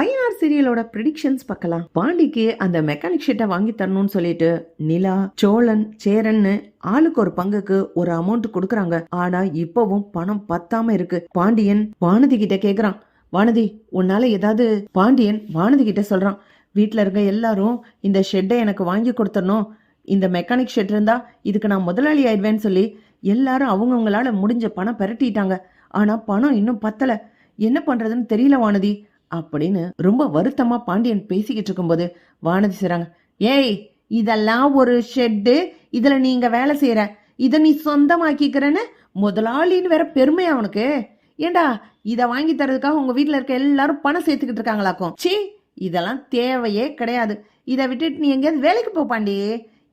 IR சீரியலோட predictions பார்க்கலாம். பாண்டிக்கு அந்த mechanic ஷீட்டை வாங்கி தரணும்னு சொல்லிட்டு நிலா சோழன் சேரன்னு ஆளுக்கு ஒரு பங்குக்கு ஒரு அமௌண்ட் கொடுக்கறாங்க. ஆனா இப்பவும் பணம் பத்தாம இருக்கு. பாண்டியன் வானதி கிட்ட கேக்குறான். வானதி உன்னால ஏதாவது பாண்டியன் வானதி கிட்ட சொல்றான். வீட்டுல இருக்க எல்லாரும் இந்த ஷெட்டை எனக்கு வாங்கி கொடுத்தரணும் இந்த மெக்கானிக் ஷெட் இருந்தா இதுக்கு நான் முதலாளி ஆயிடுவேன்னு சொல்லி எல்லாரும் அவங்கவுங்களால முடிஞ்ச பணம் பெரட்டிட்டாங்க. ஆனா பணம் இன்னும் பத்தல. என்ன பண்றதுன்னு தெரியல வானதி. அப்படின்னு ரொம்ப வருத்தமா பாண்டியன் பேசிக்கிட்டு இருக்கும்போது வானதி செய்றாங்க ஏய் இதெல்லாம் ஒரு ஷெட்டு இதுல நீங்க வேலை செய்யற இதை நீ சொந்தமாக்கிக்கிறேன்னு முதலாளின்னு வேற பெருமை அவனுக்கு ஏண்டா இதை வாங்கி தரதுக்காக உங்க வீட்டுல இருக்க எல்லாரும் பணம் சேர்த்துக்கிட்டு இருக்காங்களாக்கும்? ச்சீ இதெல்லாம் தேவையே கிடையாது. இதை விட்டுட்டு நீ எங்கேயாவது வேலைக்கு போ பாண்டி.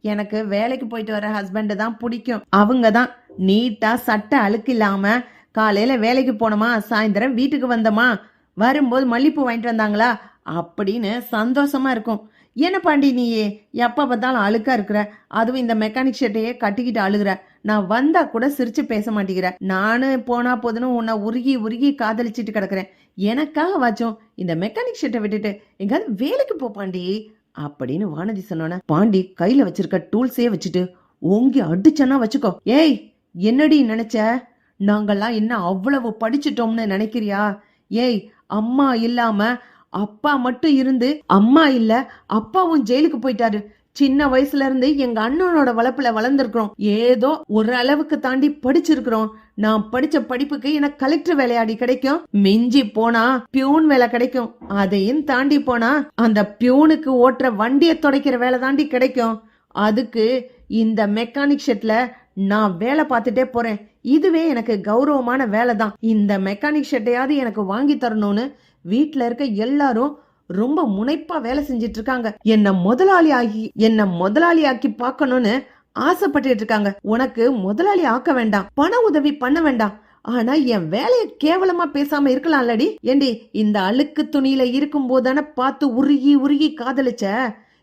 எனக்கு வேலைக்கு போயிட்டு வர ஹஸ்பண்ட் தான் பிடிக்கும். அவங்க தான் நீட்டா சட்டை அழுக்கு இல்லாம காலையில வேலைக்கு போனோமா சாயந்தரம் வீட்டுக்கு வந்தோமா வரும்போது மல்லிப்பூ வாங்கிட்டு வந்தாங்களா? அப்படின்னு சந்தோஷமா இருக்கும். என்ன பாண்டி நீயே? எப்போ பார்த்தாலும் அழுக்கா இருக்கிற. அதுவும் இந்த மெக்கானிக் ஷர்ட்டையே கட்டிக்கிட்டு அழுகுற. நான் வந்தா கூட சிரிச்சு பேச மாட்டேங்கிற. நானும் போனா போதுன்னு உன்னை உருகி உருகி காதலிச்சிட்டு கிடக்குறேன். எனக்காக வாச்சும் இந்த மெக்கானிக் ஷர்ட்டை விட்டுட்டு எங்காவது வேலைக்கு போ பாண்டி அப்படின்னு வானதி சொன்னோன்னே பாண்டி கையில வச்சிருக்க டூல்ஸே வச்சுட்டு ஓங்கி அடிச்சனா வச்சுக்கோ. ஏய் என்னடி நினைச்ச? நாங்கெல்லாம் என்ன அவ்வளவு படிச்சிட்டோம்னு நினைக்கிறியா? ஏய் அம்மா இல்லாம அப்பா மட்டும் இருந்து அம்மா இல்ல அப்பாவும் ஜெயிலுக்கு போயிட்டாரு. சின்ன வயசுல இருந்து எங்க அண்ணனோட வளப்புல வளர்ந்துருக்கிறோம். ஏதோ ஒரு அளவுக்கு தாண்டி படிச்சிருக்கிறோம். நான் படிச்ச படிப்புக்கு எனக்கு கலெக்டர் வேலையாடி கிடைக்கும். மிஞ்சி போனா பியூன் வேலை கிடைக்கும். அதையும் தாண்டி போனா அந்த பியூனுக்கு ஓட்டுற வண்டியை துடைக்கிற வேலை தாண்டி கிடைக்கும். அதுக்கு இந்த மெக்கானிக் ஷெட்ல நான் வேலை பார்த்துட்டே போறேன். இதுவே எனக்கு கௌரவமான வேலை தான் இந்த மெக்கானிக் ஷெட்டையாவது எனக்கு வாங்கி தரணும்னு வீட்டில் இருக்க எல்லாரும் ரொம்ப முனைப்பா வேலை செஞ்சிட்டு இருக்காங்க என்ன முதலாளி ஆகி என்ன முதலாளி ஆக்கி பார்க்கணும்னு ஆசைப்பட்டு இருக்காங்க. உனக்கு முதலாளி ஆக்க வேண்டாம் பண உதவி பண்ண வேண்டாம். ஆனா என் வேலைய கேவலமா பேசாம இருக்கலாம்லடி. ஏண்டி இந்த அழுக்கு துணியில இருக்கும் போதானே பார்த்து உருகி உருகி காதலிச்ச?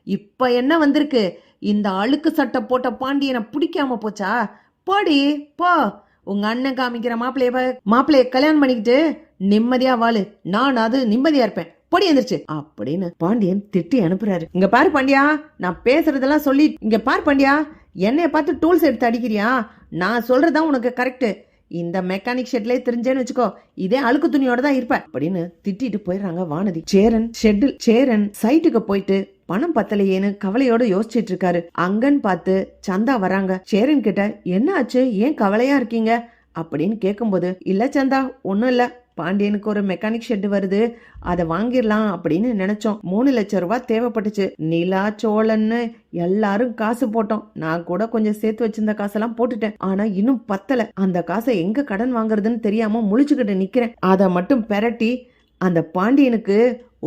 இப்ப என்ன வந்திருக்கு? இந்த அழுக்கு சட்டை போட்ட பாண்டியனை பிடிக்காம போச்சா? போடி போ. உங்க அண்ணன் காமிக்கிற மாப்பிளைய மாப்பிள்ளைய மாப்பிளைய கல்யாணம் பண்ணிக்கிட்டு நிம்மதியா வாழு. நான் அது நிம்மதியா இருப்பேன். பொடி எந்திரிச்சு. அப்படின்னு பாண்டியன் திட்டி அனுப்புறாரு. இங்க பாரு பாண்டியா நான் பேசுறதெல்லாம் சொல்லி இங்க பாரு பாண்டியா என்னைய பார்த்து டூல்ஸ் எடுத்து அடிக்கிறியா? நான் சொல்றதுதான் உனக்கு கரெக்ட் இந்த மெக்கானிக் ஷெட்லயே தெரிஞ்சேன்னு வச்சுக்கோ இதே அழுக்கு துணியோட தான் இருப்ப அப்படின்னு திட்டிட்டு போயிடுறாங்க வானதி. சேரன் ஷெட்டில் சேரன் சைட்டுக்கு போயிட்டு பணம் பத்தலையேன்னு கவலையோட யோசிச்சிட்டு இருக்காரு. அங்கன்னு பார்த்து சந்தா வராங்க. சேரன் கிட்ட என்ன ஆச்சு? ஏன் கவலையா இருக்கீங்க? அப்படின்னு கேட்கும்போது இல்ல சந்தா ஒன்றும் இல்ல. பாண்டியனுக்கு ஒரு மெக்கானிக் ஷெட் வருது. அதை வாங்கிடலாம் அப்படின்னு நினைச்சோம். மூணு லட்சம் ரூபாய் தேவைப்பட்டுச்சு. நிலா சோழன்னு எல்லாரும் காசு போட்டோம். நான் கூட கொஞ்சம் சேர்த்து வச்சிருந்த காசெல்லாம் போட்டுட்டேன். ஆனா இன்னும் பத்தல. அந்த காசை எங்க கடன் வாங்குறதுன்னு தெரியாம முழிச்சுக்கிட்டு நிக்கிறேன். அதை மட்டும் பெரட்டி அந்த பாண்டியனுக்கு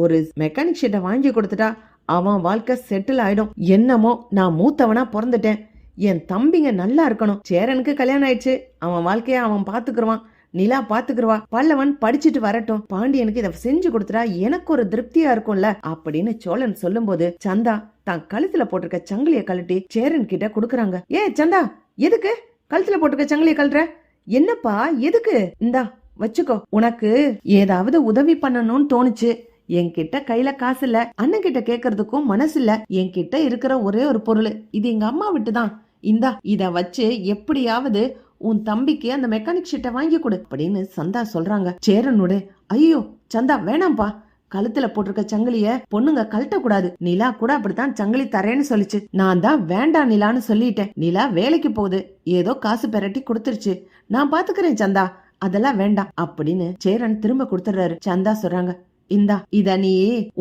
ஒரு மெக்கானிக் ஷெட்டை வாங்கி கொடுத்துட்டா அவன் வாழ்க்கை செட்டில் ஆயிடும். என்னமோ நான் மூத்தவனா பிறந்துட்டேன். என் தம்பிங்க நல்லா இருக்கணும். சேரனுக்கு கல்யாணம் ஆயிடுச்சு. அவன் வாழ்க்கைய அவன் பாத்துக்கிருவான் நிலா பாத்துக்கிறவா பல்லவன் படிச்சுட்டு வரட்டும். பாண்டியனுக்கு இதை செஞ்சு கொடுத்துட்டா எனக்கு ஒரு திருப்தியா இருக்கும்ல அப்படின்னு சோழன் சொல்லும்போது சந்தா தான் கழுத்துல போட்டிருக்க சங்கிலிய கழட்டி சேரன் கிட்ட குடுக்கறாங்க. ஏ சந்தா எதுக்கு? கழுத்துல போட்டிருக்க சங்கிலிய கழட்டுற என்னப்பா எதுக்கு? இந்தா வச்சுக்கோ. உனக்கு ஏதாவது உதவி பண்ணணும்னு தோணுச்சு. என்கிட்ட கையில காசு இல்ல. அண்ணன் கிட்ட கேக்குறதுக்கும் மனசு இல்ல. என்கிட்ட இருக்கிற ஒரே ஒரு பொருள். இது எங்க அம்மா விட்டு தான் இந்தா இத வச்சு எப்படியாவது உன் தம்பிக்கு அந்த மெக்கானிக் ஷீட்டை வாங்கி கொடு அப்படின்னு சந்தா சொல்றாங்க. சேரனோட ஐயோ சந்தா வேணாம்ப்பா. கழுத்துல போட்டிருக்க சங்கிலிய பொண்ணுங்க கழட்ட கூடாது. நிலா கூட அப்படித்தான் சங்கிலி தரேன்னு சொல்லிச்சு. நான் தான் வேண்டாம் நிலான்னு சொல்லிட்டேன். நிலா வேலைக்கு போகுது. ஏதோ காசு பெரட்டி கொடுத்துருச்சு. நான் பாத்துக்கிறேன் சந்தா. அதெல்லாம் வேண்டாம் அப்படின்னு சேரன் திரும்ப கொடுத்துடுறாரு. சந்தா சொல்றாங்க இந்தா இத நீ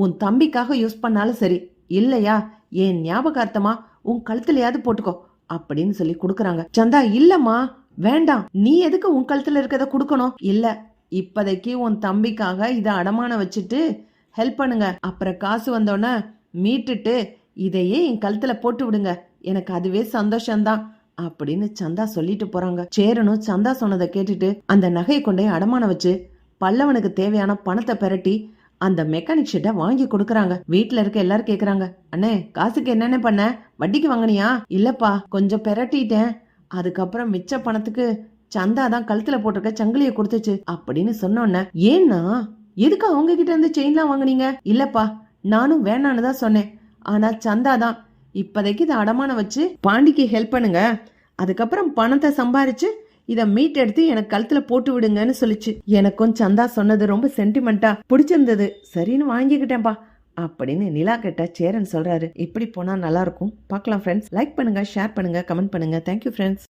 உன் தம்பிக்காக யூஸ் பண்ணாலும் சரி. இல்லையா? என் ஞாபகார்த்தமா உன் கழுத்துலயாவது போட்டுக்கோ அப்படின்னு சொல்லி குடுக்கறாங்க. சந்தா இல்லம்மா. வேண்டாம் நீ எதுக்கு உன் கழுத்துல இருக்கிறத குடுக்கணும்? இல்ல இப்போதைக்கு உன் தம்பிக்காக இதை அடமான வச்சுட்டு ஹெல்ப் பண்ணுங்க. அப்புறம் காசு வந்தோன்னே மீட்டுட்டு இதையே என் கழுத்துல போட்டு விடுங்க. எனக்கு அதுவே சந்தோஷம்தான் அப்படின்னு சந்தா சொல்லிட்டு போறாங்க. சேரனும் சந்தா சொன்னதை கேட்டுட்டு அந்த நகையை கொண்டே அடமான வச்சு பல்லவனுக்கு தேவையான பணத்தை பெரட்டி அந்த மெக்கானிக் ஷெட்டை வாங்கி கொடுக்கறாங்க. வீட்ல இருக்க எல்லாரும் கேக்குறாங்க அண்ணே காசுக்கு என்னென்ன பண்ண? வட்டிக்கு வாங்கினியா? இல்லப்பா கொஞ்சம் பெரட்டிட்டேன். அதுக்கப்புறம் மிச்ச பணத்துக்கு சந்தா தான் கழுத்துல போட்டிருக்க சங்கிலிய கொடுத்துச்சு அப்படின்னு சொன்னோன்ன ஏன்னா எதுக்கு அவங்க கிட்ட இருந்து செயின்லாம் வாங்குனீங்க? இல்லப்பா நானும் வேணான்னு தான் சொன்னேன். ஆனா சந்தா தான். இப்போதைக்கு இதை அடமானம் வச்சு பாண்டிக்கு ஹெல்ப் பண்ணுங்க. அதுக்கப்புறம் பணத்தை சம்பாரிச்சு இதை மீட் எடுத்து எனக்கு கழுத்துல போட்டு விடுங்கன்னு சொல்லிச்சு. எனக்கும் சந்தா சொன்னது ரொம்ப சென்டிமெண்டா பிடிச்சிருந்தது. சரின்னு வாங்கிக்கிட்டேன்பா அப்படின்னு நிலா கிட்ட சேரன் சொல்றாரு. இப்படி போனா நல்லா இருக்கும். பார்க்கலாம் ஃப்ரெண்ட்ஸ் லைக் பண்ணுங்க ஷேர் பண்ணுங்க கமெண்ட் பண்ணுங்க. Thank you friends